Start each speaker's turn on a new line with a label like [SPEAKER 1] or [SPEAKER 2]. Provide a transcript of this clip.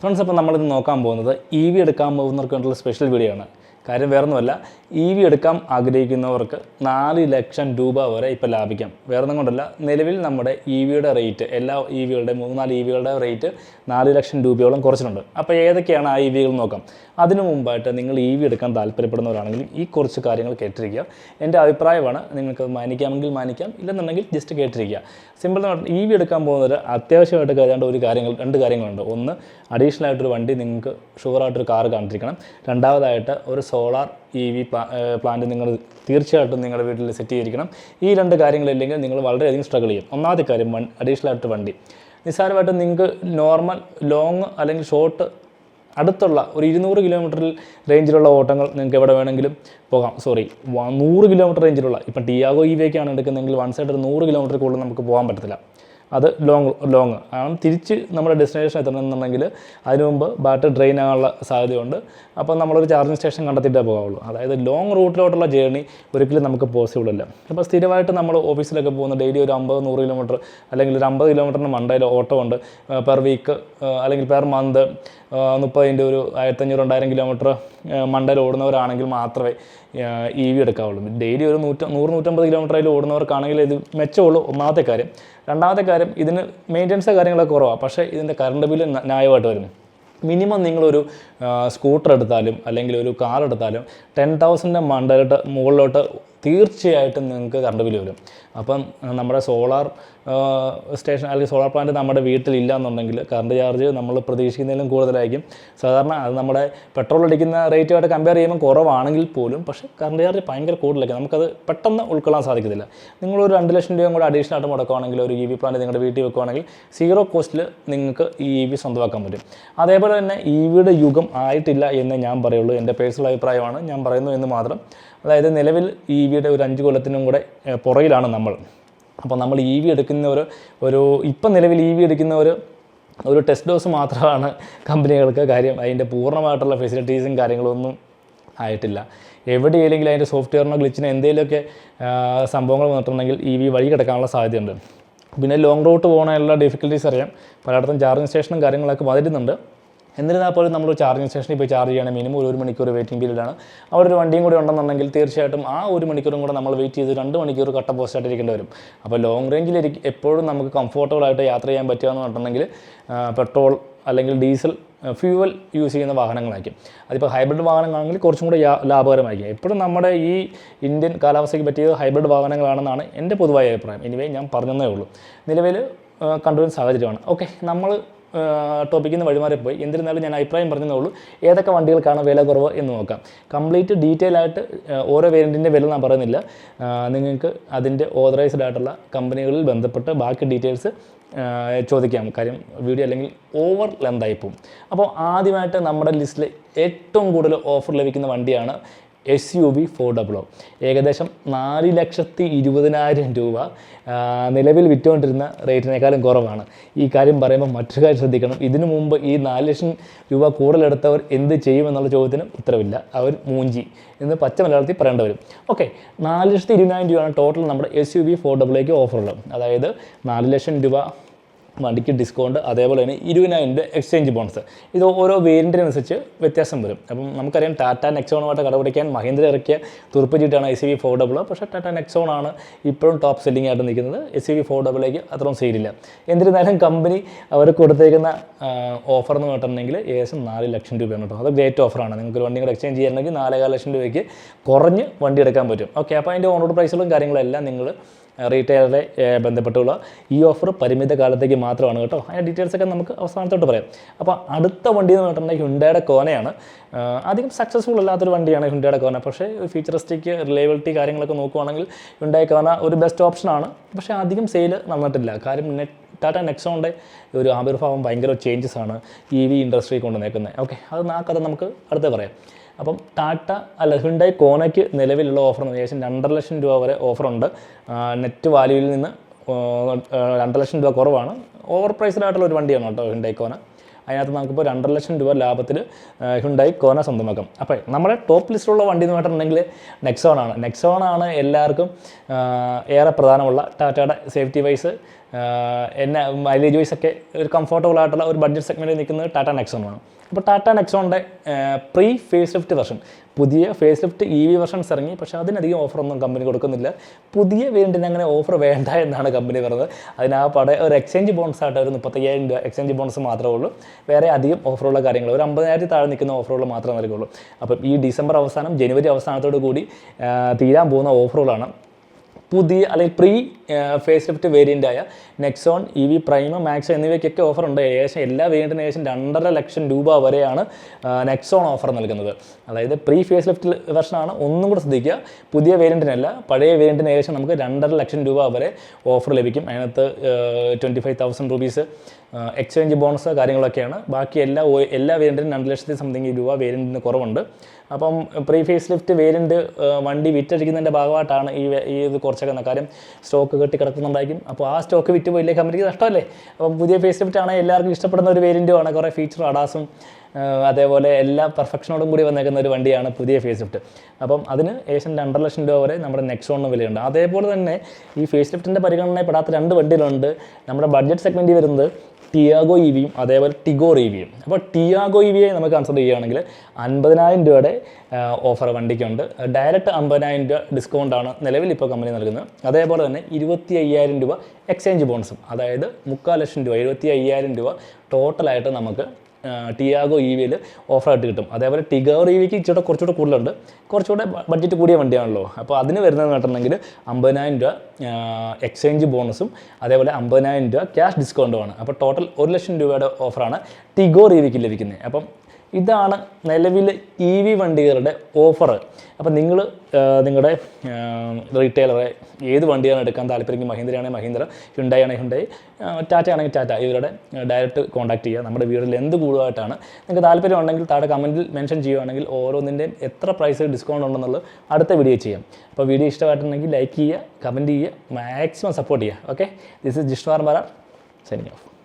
[SPEAKER 1] Friends അപ്പോൾ നമ്മളിത് നോക്കാൻ പോകുന്നത് ഇ വി എടുക്കാൻ പോകുന്നവർക്ക് വേണ്ടിയുള്ള സ്പെഷ്യൽ വീഡിയോ ആണ്. കാര്യം വേറൊന്നുമല്ല. ഇ വി എടുക്കാൻ ആഗ്രഹിക്കുന്നവർക്ക് നാല് ലക്ഷം രൂപ വരെ ഇപ്പോൾ ലാഭിക്കാം. വേറൊന്നും കൊണ്ടല്ല നിലവിൽ നമ്മുടെ ഇ വിയുടെ റേറ്റ് എല്ലാ ഇ വികളുടെ മൂന്നാൽ ഇ വികളുടെ റേറ്റ് നാല് ലക്ഷം രൂപയോളം കുറച്ചിട്ടുണ്ട്. അപ്പോൾ ഏതൊക്കെയാണ് ആ ഇ വികൾ നോക്കാം. അതിനു മുമ്പായിട്ട് നിങ്ങൾ ഇ വി എടുക്കാൻ താല്പര്യപ്പെടുന്നവരാണെങ്കിൽ ഈ കുറച്ച് കാര്യങ്ങൾ കേട്ടിരിക്കുക. എന്റെ അഭിപ്രായമാണ് നിങ്ങൾക്ക് മാനിക്കാമെങ്കിൽ മാനിക്കാം ഇല്ലെന്നുണ്ടെങ്കിൽ ജസ്റ്റ് കേട്ടിരിക്കുക. സിമ്പിൾ ഇ വി എടുക്കാൻ പോകുന്നവർ അത്യാവശ്യമായിട്ട് കരുതേണ്ട ഒരു കാര്യങ്ങൾ രണ്ട് കാര്യങ്ങളുണ്ട്. ഒന്ന് അഡീഷണൽ ആയിട്ടൊരു വണ്ടി നിങ്ങൾക്ക് ഷുവറായിട്ടൊരു കാർ കണ്ടിരിക്കണം രണ്ടാമതായിട്ട് ഒരു സോളാർ ഇ വി പ്ലാന്റ് നിങ്ങൾ തീർച്ചയായിട്ടും നിങ്ങളുടെ വീട്ടിൽ സെറ്റ് ചെയ്തിരിക്കണം. ഈ രണ്ട് കാര്യങ്ങളില്ലെങ്കിൽ നിങ്ങൾ വളരെയധികം സ്ട്രഗിൾ ചെയ്യും. ഒന്നാമത്തെ കാര്യം വൺ അഡീഷണൽ ആയിട്ട് വണ്ടി. നിസ്സാരമായിട്ട് നിങ്ങൾക്ക് നോർമൽ ലോങ് അല്ലെങ്കിൽ ഷോർട്ട് അടുത്തുള്ള ഒരു ഇരുന്നൂറ് കിലോമീറ്ററിൽ റേഞ്ചിലുള്ള ഓട്ടങ്ങൾ നിങ്ങൾക്ക് എവിടെ വേണമെങ്കിലും പോകാം. സോറി നൂറ് കിലോമീറ്റർ റേഞ്ചിലുള്ള ഇപ്പം ടിയാഗോ ഇ വിയൊക്കെയാണ് എടുക്കുന്നതെങ്കിൽ വൺ സൈഡ് ഒരു നൂറ് കിലോമീറ്റർ കൂടുതൽ നമുക്ക് പോകാൻ പറ്റത്തില്ല. അത് ലോങ് ലോങ് കാരണം തിരിച്ച് നമ്മുടെ ഡെസ്റ്റിനേഷൻ എത്തണമെന്നുണ്ടെങ്കിൽ അതിനു മുമ്പ് ബാറ്ററി ഡ്രെയിൻ ആകാനുള്ള സാധ്യതയുണ്ട്. അപ്പോൾ നമ്മളൊരു ചാർജിങ് സ്റ്റേഷൻ കണ്ടെത്തിയിട്ടേ പോകാവുള്ളൂ. അതായത് ലോങ് റൂട്ടിലോട്ടുള്ള ജേർണി ഒരിക്കലും നമുക്ക് പോസിബിൾ അല്ല. അപ്പോൾ സ്ഥിരമായിട്ട് നമ്മൾ ഓഫീസിലൊക്കെ പോകുന്ന ഡെയിലി ഒരു അമ്പത് നൂറ് കിലോമീറ്റർ അല്ലെങ്കിൽ ഒരു അമ്പത് കിലോമീറ്ററിന് മണ്ടയിൽ ഓട്ടോ ഉണ്ട് പെർ വീക്ക് അല്ലെങ്കിൽ പെർ മന്ത് മുപ്പതിന്റെ ഒരു ആയിരത്തഞ്ഞൂറ് രണ്ടായിരം കിലോമീറ്റർ മണ്ടയിൽ ഓടുന്നവരാണെങ്കിൽ മാത്രമേ ഇ വി എടുക്കാവുള്ളൂ. ഡെയിലി ഒരു നൂറ്റ നൂറ് നൂറ്റമ്പത് കിലോമീറ്ററിൽ ഓടുന്നവർക്കാണെങ്കിൽ ഇത് മെച്ചമുള്ളൂ. ഒന്നാമത്തെ കാര്യം. രണ്ടാമത്തെ കാര്യം ഇതിന് മെയിന്റനൻസ് കാര്യങ്ങളൊക്കെ കുറവാണ് പക്ഷേ ഇതിന്റെ കറണ്ട് ബില്ല് ന്യായമായിട്ട് വരും മിനിമം നിങ്ങളൊരു സ്കൂട്ടർ എടുത്താലും അല്ലെങ്കിൽ ഒരു കാർ എടുത്താലും ടെൻ തൗസൻഡിന്റെ മണ്ടലോട്ട് മുകളിലോട്ട് തീർച്ചയായിട്ടും നിങ്ങൾക്ക് കറണ്ട് ബില്ല് വരും. അപ്പം നമ്മുടെ സോളാർ സ്റ്റേഷൻ അല്ലെങ്കിൽ സോളാർ പ്ലാന്റ് നമ്മുടെ വീട്ടിലില്ല എന്നുണ്ടെങ്കിൽ കറണ്ട് ചാർജ് നമ്മൾ പ്രതീക്ഷിക്കുന്നതിലും കൂടുതലായിരിക്കും. സാധാരണ അത് നമ്മുടെ പെട്രോൾ അടിക്കുന്ന റേറ്റുമായിട്ട് കമ്പയർ ചെയ്യുമ്പോൾ കുറവാണെങ്കിൽ പോലും പക്ഷേ കറണ്ട് ചാർജ് ഭയങ്കര കൂടുതലായിരിക്കും. നമുക്കത് പെട്ടെന്ന് ഉൾക്കൊള്ളാൻ സാധിക്കത്തില്ല. നിങ്ങളൊരു രണ്ട് ലക്ഷം രൂപയും കൂടെ അഡീഷണൽ ആയിട്ട് മുടക്കുകയാണെങ്കിൽ ഒരു ഇ വി പ്ലാന്റ് നിങ്ങളുടെ വീട്ടിൽ വെക്കുകയാണെങ്കിൽ സീറോ കോസ്റ്റിൽ നിങ്ങൾക്ക് ഈ ഇ വി സ്വന്തമാക്കാൻ പറ്റും. അതേപോലെ തന്നെ ഈവിയുടെ വിയുടെ യുഗം ആയിട്ടില്ല എന്ന് ഞാൻ പറയുള്ളൂ. എന്റെ പേഴ്സണൽ അഭിപ്രായമാണ്. ഞാൻ പറയുന്നു എന്ന് മാത്രം. അതായത് നിലവിൽ ഇ വിയുടെ ഒരു അഞ്ച് കൊല്ലത്തിനും കൂടെ പുറയിലാണ് നമ്മൾ. അപ്പോൾ നമ്മൾ ഇ വി എടുക്കുന്ന ഒരു ഒരു ഇപ്പം നിലവിൽ ഇ വി എടുക്കുന്ന ഒരു ഒരു ടെസ്റ്റ് ഡോസ് മാത്രമാണ് കമ്പനികൾക്ക് കാര്യം. അതിന്റെ പൂർണമായിട്ടുള്ള ഫെസിലിറ്റീസും കാര്യങ്ങളൊന്നും ആയിട്ടില്ല. എവിടെയെങ്കിലും അതിന്റെ സോഫ്റ്റ്വെയറിനോ ഗ്ലിച്ചിനോ എന്തെങ്കിലുമൊക്കെ സംഭവങ്ങൾ വന്നിട്ടുണ്ടെങ്കിൽ ഇ വി വഴി കിടക്കാനുള്ള സാധ്യതയുണ്ട്. പിന്നെ ലോങ് റൂട്ട് പോകാനുള്ള ഡിഫിക്കൽട്ടീസ് അറിയാം. പലയിടത്തും ചാർജിങ് സ്റ്റേഷനും കാര്യങ്ങളൊക്കെ വരുന്നുണ്ട് എന്നിരുന്നാൽ പോലും നമ്മൾ ചാർജിങ് സ്റ്റേഷനിൽ പോയി ചാർജ് ചെയ്യണമെങ്കിൽ മിനിമം ഒരു മണിക്കൂർ വെയിറ്റിംഗ് പീരീഡാണ് അവിടെ ഒരു വണ്ടിയും കൂടി ഉണ്ടെന്നുണ്ടെങ്കിൽ തീർച്ചയായിട്ടും ആ ഒരു മണിക്കൂറും കൂടെ നമ്മൾ വെയിറ്റ് ചെയ്ത് രണ്ട് മണിക്കൂർ കട്ട പോസ്റ്റായിട്ട് ഇരിക്കേണ്ടി വരും. അപ്പോൾ ലോങ് റേഞ്ചിൽ എപ്പോഴും നമുക്ക് കംഫോർട്ടബിൾ ആയിട്ട് യാത്ര ചെയ്യാൻ പറ്റുകയെന്ന് പറഞ്ഞിട്ടുണ്ടെങ്കിൽ പെട്രോൾ അല്ലെങ്കിൽ ഡീസൽ ഫ്യൂവൽ യൂസ് ചെയ്യുന്ന വാഹനങ്ങളായിരിക്കും. അതിപ്പോൾ ഹൈബ്രിഡ് വാഹനങ്ങളാണെങ്കിൽ കുറച്ചും കൂടി ലാഭകരമായിരിക്കും. എപ്പോഴും നമ്മുടെ ഈ ഇന്ത്യൻ കാലാവസ്ഥയ്ക്ക് പറ്റിയത് ഹൈബ്രിഡ് വാഹനങ്ങളാണെന്നാണ് എന്റെ പൊതുവായ അഭിപ്രായം. എനിവേ ഞാൻ പറഞ്ഞതേ ഉള്ളൂ. നിലവിൽ കണ്ടുവരുന്ന സാഹചര്യമാണ്. ഓക്കെ നമ്മൾ ടോപ്പിക്കിൽ നിന്ന് വഴിമാറിപ്പോയി. എന്നിരുന്നാലും ഞാൻ അഭിപ്രായം പറഞ്ഞതേ ഉള്ളൂ. ഏതൊക്കെ വണ്ടികൾക്കാണ് വില കുറവ് എന്ന് നോക്കാം. കംപ്ലീറ്റ് ഡീറ്റെയിൽ ആയിട്ട് ഓരോ വേരിയന്റിന്റെ വില ഞാൻ പറയുന്നില്ല. നിങ്ങൾക്ക് അതിന്റെ ഓതറൈസ്ഡ് ആയിട്ടുള്ള കമ്പനികളിൽ ബന്ധപ്പെട്ട് ബാക്കി ഡീറ്റെയിൽസ് ചോദിക്കാം. കാര്യം വീഡിയോ അല്ലെങ്കിൽ ഓവർ ലെന്തായി പോകും അപ്പോൾ ആദ്യമായിട്ട് നമ്മുടെ ലിസ്റ്റിൽ ഏറ്റവും കൂടുതൽ ഓഫർ ലഭിക്കുന്ന വണ്ടിയാണ് S U V four double ഏകദേശം നാല് ലക്ഷത്തി ഇരുപതിനായിരം രൂപ നിലവിൽ വിറ്റുകൊണ്ടിരുന്ന റേറ്റിനേക്കാളും കുറവാണ്. ഈ കാര്യം പറയുമ്പോൾ മറ്റൊരു കാര്യം ശ്രദ്ധിക്കണം. ഇതിനു മുമ്പ് ഈ നാല് ലക്ഷം രൂപ കൂടുതലെടുത്തവർ എന്ത് ചെയ്യുമെന്നുള്ള ചോദ്യത്തിന് ഉത്തരവില്ല. അവർ മൂഞ്ചി എന്ന് പച്ച മലയാളത്തിൽ പറയേണ്ടി വരും. ഓക്കെ നാല് ലക്ഷത്തി ഇരുപതിനായിരം രൂപയാണ് ടോട്ടൽ നമ്മുടെ എസ് യു വി ഫോർ ഡബിളേക്ക് ഓഫറുള്ളത് അതായത് നാല് ലക്ഷം രൂപ വണ്ടിക്ക് ഡിസ്കൗണ്ട് അതേപോലെ തന്നെ ഇരുപതിനായിരം രൂപ എക്സ്ചേഞ്ച് ബോണസ് ഇത് ഓരോ വേരിയന്റിനനുസരിച്ച് വ്യത്യാസം വരും. അപ്പം നമുക്കറിയാം ടാറ്റ നെക്സോണുമായിട്ട് കടപിടിക്കാൻ മഹീന്ദ്ര ഇറക്കിയ തുറുപ്പ് S C V four double പക്ഷേ ടാറ്റ നെക്സോൺ ആണ് ഇപ്പോഴും ടോപ്പ് സെല്ലിംഗ് ആയിട്ട് നിൽക്കുന്നത്. എസ് സി വി ഫോർ ഡബിളേക്ക് അത്രയും സെയിലില്ല എന്നിരുന്നാലും കമ്പനി അവർ കൊടുത്തേക്കുന്ന ഓഫർ എന്ന് പറഞ്ഞിട്ടുണ്ടെങ്കിൽ ഏകദേശം നാല് ലക്ഷം രൂപയാണ് കേട്ടോ. അത് ഗ്രേറ്റ് ഓഫറാണ് നിങ്ങൾക്ക് വണ്ടി കൂടെ എക്സ്ചേഞ്ച് ചെയ്യണമെങ്കിൽ നാലേകാല ലക്ഷം രൂപയ്ക്ക് കുറഞ്ഞ് വണ്ടി എടുക്കാൻ പറ്റും. ഓക്കെ അപ്പോൾ അതിന്റെ ഓൺ റോഡ് പ്രൈസുകളും കാര്യങ്ങളെല്ലാം നിങ്ങൾ റീറ്റെയിലറെ ബന്ധപ്പെട്ടുള്ള ഈ ഓഫർ പരിമിത കാലത്തേക്ക് മാത്രമാണ് കേട്ടോ. അതിന്റെ ഡീറ്റെയിൽസ് ഒക്കെ നമുക്ക് അവസാനത്തോട്ട് പറയാം. അപ്പോൾ അടുത്ത വണ്ടി എന്ന് പറഞ്ഞിട്ടുണ്ടെങ്കിൽ ഹുണ്ടയുടെ കോനയാണ്. അധികം സക്സസ്ഫുൾ അല്ലാത്തൊരു വണ്ടിയാണ് ഹുണ്ടയുടെ കോന. പക്ഷേ ഫീച്ചറിസ്റ്റിക് റിലയബിലിറ്റി കാര്യങ്ങളൊക്കെ നോക്കുവാണെങ്കിൽ ഹുണ്ടായി കോന ഒരു ബെസ്റ്റ് ഓപ്ഷനാണ് പക്ഷേ അധികം സെയിൽ നടന്നിട്ടില്ല കാര്യം നെറ്റ് ടാറ്റ നെക്സോണിന്റെ ഒരു ആവിർഭാവം ഭയങ്കര ചേഞ്ചസ് ആണ് ഇ വി ഇൻഡസ്ട്രി കൊണ്ടുവന്നേക്കുന്നത് ഓക്കെ അത് ആ കഥ നമുക്ക് അടുത്ത് പറയാം. അപ്പം ടാറ്റ അല്ല ഹുണ്ടായി കോനയ്ക്ക് നിലവിലുള്ള ഓഫർ എന്ന് ഏകദേശം രണ്ടര ലക്ഷം രൂപ വരെ ഓഫറുണ്ട് നെറ്റ് വാല്യൂവിൽ നിന്ന് രണ്ടര ലക്ഷം രൂപ കുറവാണ്. ഓവർ പ്രൈസ്ഡ് ആയിട്ടുള്ള ഒരു വണ്ടിയാണ് കേട്ടോ ഹുണ്ടായി കോന അതിനകത്ത് നമുക്കിപ്പോൾ രണ്ടര ലക്ഷം രൂപ ലാഭത്തിൽ ഹുണ്ടായി കോന സ്വന്തമാക്കാം. അപ്പോൾ നമ്മുടെ ടോപ്പ് ലിസ്റ്റിലുള്ള വണ്ടി എന്ന് പറഞ്ഞിട്ടുണ്ടെങ്കിൽ നെക്സോൺ ആണ്. ആണ് എല്ലാവർക്കും ഏറെ പ്രധാനമുള്ള ടാറ്റയുടെ സേഫ്റ്റി വൈസ് എന്നെ മൈലേജ് വൈസ് ഒക്കെ ഒരു കംഫർട്ടബിൾ ആയിട്ടുള്ള ഒരു ബഡ്ജറ്റ് സെഗ്മെന്റിൽ നിൽക്കുന്നത് ടാറ്റ നെക്സോണാണ് അപ്പോൾ ടാറ്റ നെക്സോണിന്റെ പ്രീ ഫേസ് ലിഫ്റ്റ് വെർഷൻ പുതിയ facelift E V versions ഇറങ്ങി പക്ഷേ അതിനധികം ഓഫറൊന്നും കമ്പനി കൊടുക്കുന്നില്ല. പുതിയ വേരിയന്റിന് അങ്ങനെ ഓഫർ വേണ്ട എന്നാണ് കമ്പനി പറഞ്ഞത്. അതിന് ആ ഒരു എക്സ്ചേഞ്ച് ബോൺസ് ആയിട്ട് ഒരു മുപ്പത്തയ്യായിരം രൂപ എക്സ്ചേഞ്ച് ബോൺസ് മാത്രമേ ഉള്ളൂ. വേറെ അധികം ഓഫറുള്ള കാര്യങ്ങൾ ഒരു അമ്പതിനായിരത്തി താഴെ നിൽക്കുന്ന ഓഫറുകൾ മാത്രമേ നൽകുള്ളൂ. അപ്പം ഈ ഡിസംബർ അവസാനം ജനുവരി അവസാനത്തോടു കൂടി തീരാൻ പോകുന്ന ഓഫറുകളാണ് പുതിയ അല്ലെങ്കിൽ പ്രീ ഫേസ് ലിഫ്റ്റ് ആയ Nexon E V prime max എന്നിവയ്ക്കൊക്കെ offer ഉണ്ട്. ഏകദേശം എല്ലാ വേരിയന്റിനും ഏകദേശം രണ്ടര ലക്ഷം രൂപ വരെയാണ് നെക്സോൺ ഓഫർ നൽകുന്നത്. അതായത് പ്രീ ഫേസ് ലിഫ്റ്റ് വെർഷനാണ് ഒന്നും കൂടെ ശ്രദ്ധിക്കുക. പുതിയ വേരിയന്റിനല്ല പഴയ വേരിയന്റിന് ഏകദേശം നമുക്ക് രണ്ടര ലക്ഷം രൂപ വരെ ഓഫർ ലഭിക്കും. അതിനകത്ത് twenty five thousand rupees exchange bonus കാര്യങ്ങളൊക്കെയാണ്. ബാക്കി എല്ലാ എല്ലാ വേരിയന്റിനും രണ്ട് ലക്ഷത്തി സംതിങ് രൂപ വേരിയന്റിന് കുറവുണ്ട്. അപ്പം പ്രീ ഫേസ് ലിഫ്റ്റ് വേരിയന്റ് വണ്ടി വിറ്റഴിക്കുന്നതിന്റെ ഭാഗമായിട്ടാണ് ഈ ഈ ഇത് കുറച്ചൊക്കെ ന- കാര്യം സ്റ്റോക്ക് കെട്ടി കിടക്കുന്നുണ്ടായിരിക്കും. അപ്പോൾ ആ സ്റ്റോക്ക് വിറ്റ് പോയില്ലേ കമ്പനിക്ക് നഷ്ടമല്ലേ? അപ്പം പുതിയ ഫേസ് ലിഫ്റ്റ് ആണ് എല്ലാവർക്കും ഇഷ്ടപ്പെടുന്ന ഒരു വേരിയന്റുമാണ് കുറേ ഫീച്ചർ അഡാസും അതേപോലെ എല്ലാ പെർഫെക്ഷനോടും കൂടി വന്നേക്കുന്ന ഒരു വണ്ടിയാണ് പുതിയ ഫേസ് ലിഫ്റ്റ് അപ്പം അതിന് ഏകദേശം രണ്ടര ലക്ഷം രൂപ വരെ നമ്മുടെ നെക്സോണിന് വിലയുണ്ട്. അതേപോലെ തന്നെ ഈ ഫേസ് ലിഫ്റ്റിന്റെ പരിഗണനയിൽപ്പെടാത്ത രണ്ട് വണ്ടികളുണ്ട്. നമ്മുടെ ബഡ്ജറ്റ് സെഗ്മെന്റിൽ വരുന്നത് ടിയാഗോ ഇ വിയും അതേപോലെ ടിഗോർ ഇ വിയും അപ്പോൾ ടിയാഗോ ഇ വിയെ നമുക്ക് കൺസിഡർ ചെയ്യുകയാണെങ്കിൽ അൻപതിനായിരം രൂപയുടെ ഓഫർ വണ്ടിക്കുണ്ട്. ഡയറക്റ്റ് അമ്പതിനായിരം രൂപ ഡിസ്കൗണ്ടാണ് നിലവിൽ ഇപ്പോൾ കമ്പനി നൽകുന്നത്. അതേപോലെ തന്നെ ഇരുപത്തി അയ്യായിരം രൂപ എക്സ്ചേഞ്ച് ബോണസും അതായത് മുക്കാൽ ലക്ഷം രൂപ എഴുപത്തി അയ്യായിരം രൂപ ടോട്ടലായിട്ട് നമുക്ക് ടിയാഗോ ഇ വിയിൽ ഓഫറായിട്ട് കിട്ടും. അതേപോലെ ടിഗോർ ഇ വിക്ക് ഇച്ചിരി കുറച്ചുകൂടെ കൂടുതലുണ്ട്. കുറച്ചുകൂടെ ബഡ്ജറ്റ് കൂടിയ വണ്ടിയാണല്ലോ. അപ്പോൾ അതിന് വരുന്നത് കേട്ടിട്ടുണ്ടെങ്കിൽ അമ്പതിനായിരം രൂപ എക്സ്ചേഞ്ച് ബോണസും അതേപോലെ അമ്പതിനായിരം രൂപ ക്യാഷ് ഡിസ്കൗണ്ടുമാണ് അപ്പോൾ ടോട്ടൽ ഒരു ലക്ഷം രൂപയുടെ ഓഫറാണ് ടിഗോർ ഇ വിക്ക് ലഭിക്കുന്നത്. അപ്പം ഇതാണ് നിലവിലെ ഇ വി വണ്ടികളുടെ ഓഫർ അപ്പം നിങ്ങൾ നിങ്ങളുടെ റീറ്റെയിലറെ ഏത് വണ്ടിയാണ് എടുക്കാൻ താല്പര്യം മഹീന്ദ്രയാണെങ്കിൽ മഹീന്ദ്ര ഹുണ്ടായി ആണെങ്കിൽ ഹുണ്ടായി ടാറ്റ ആണെങ്കിൽ ടാറ്റ ഇവരുടെ ഡയറക്റ്റ് കോൺടാക്ട് ചെയ്യുക. നമ്മുടെ വീടിൽ എന്ത് കൂടുതലായിട്ടാണ്. നിങ്ങൾക്ക് താല്പര്യം ഉണ്ടെങ്കിൽ താഴെ കമന്റിൽ മെൻഷൻ ചെയ്യുകയാണെങ്കിൽ ഓരോന്നിന്റെയും എത്ര പ്രൈസ് ഡിസ്കൗണ്ട് ഉണ്ടെന്നുള്ളത് അടുത്ത വീഡിയോ ചെയ്യാം. അപ്പോൾ വീഡിയോ ഇഷ്ടമായിട്ടുണ്ടെങ്കിൽ ലൈക്ക് ചെയ്യുക കമന്റ് ചെയ്യുക മാക്സിമം സപ്പോർട്ട് ചെയ്യുക. Okay this is Jishnu R Marar of